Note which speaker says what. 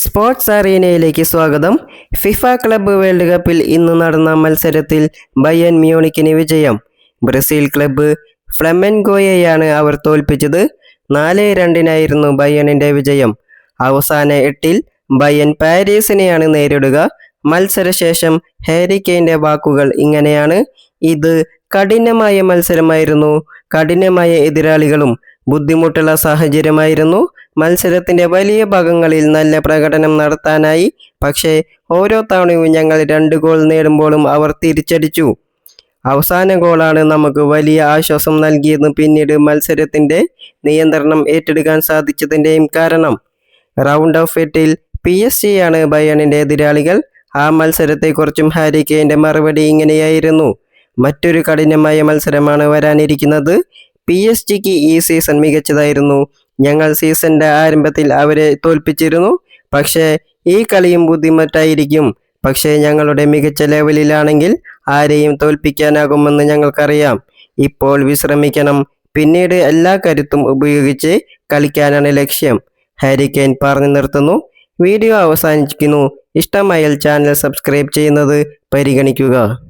Speaker 1: Sports അറീനയിലേക്ക് സ്വാഗതം. FIFA club world കപ്പിൽ ഇന്ന് നടന്ന മത്സരത്തിൽ ബയൻ മ്യൂണിക്കിന് വിജയം. ബ്രസീൽ ക്ലബ്ബ് ഫ്ലമെൻഗോയെയാണ് അവർ തോൽപ്പിച്ചത്. നാല് രണ്ടിനായിരുന്നു ബയണിന്റെ വിജയം. അവസാന എട്ടിൽ ബയൻ പാരീസിനെയാണ് നേരിടുക. മത്സരശേഷം ഹാരി കെയ്ന്റെ വാക്കുകൾ ഇങ്ങനെയാണ്. ഇത് കഠിനമായ മത്സരമായിരുന്നു. കഠിനമായ എതിരാളികളും ബുദ്ധിമുട്ടുള്ള സാഹചര്യമായിരുന്നു. മത്സരത്തിന്റെ വലിയ ഭാഗങ്ങളിൽ നല്ല പ്രകടനം നടത്താനായി. പക്ഷേ ഓരോ തവണയും ഞങ്ങൾ രണ്ട് ഗോൾ നേടുമ്പോഴും അവർ തിരിച്ചടിച്ചു. അവസാന ഗോളാണ് നമുക്ക് വലിയ ആശ്വാസം നൽകിയതും പിന്നീട് മത്സരത്തിന്റെ നിയന്ത്രണം ഏറ്റെടുക്കാൻ സാധിച്ചതിന്റെയും കാരണം. റൗണ്ട് ഓഫ് എട്ടിൽ പി എസ് ജി ആണ് ബയണിന്റെ എതിരാളികൾ. ആ മത്സരത്തെക്കുറിച്ചും ഹാരി കെയിന്റെ മറുപടി ഇങ്ങനെയായിരുന്നു. മറ്റൊരു കഠിനമായ മത്സരമാണ് വരാനിരിക്കുന്നത്. പി എസ് ജിക്ക് ഈ സീസൺ മികച്ചതായിരുന്നു. ഞങ്ങൾ സീസണിന്റെ ആരംഭത്തിൽ അവരെ തോൽപ്പിച്ചിരുന്നു. പക്ഷേ ഈ കളിയും ബുദ്ധിമുട്ടായിരിക്കും. പക്ഷേ ഞങ്ങളുടെ മികച്ച ലെവലിലാണെങ്കിൽ ആരെയും തോൽപ്പിക്കാനാകുമെന്ന് ഞങ്ങൾക്കറിയാം. ഇപ്പോൾ വിശ്രമിക്കണം. പിന്നീട് എല്ലാ കരുത്തും ഉപയോഗിച്ച് കളിക്കാനാണ് ലക്ഷ്യം. ഹാരി പറഞ്ഞു നിർത്തുന്നു. വീഡിയോ അവസാനിക്കുന്നു ഇഷ്ടമായാൽ ചാനൽ സബ്സ്ക്രൈബ് ചെയ്യുന്നത് പരിഗണിക്കുക.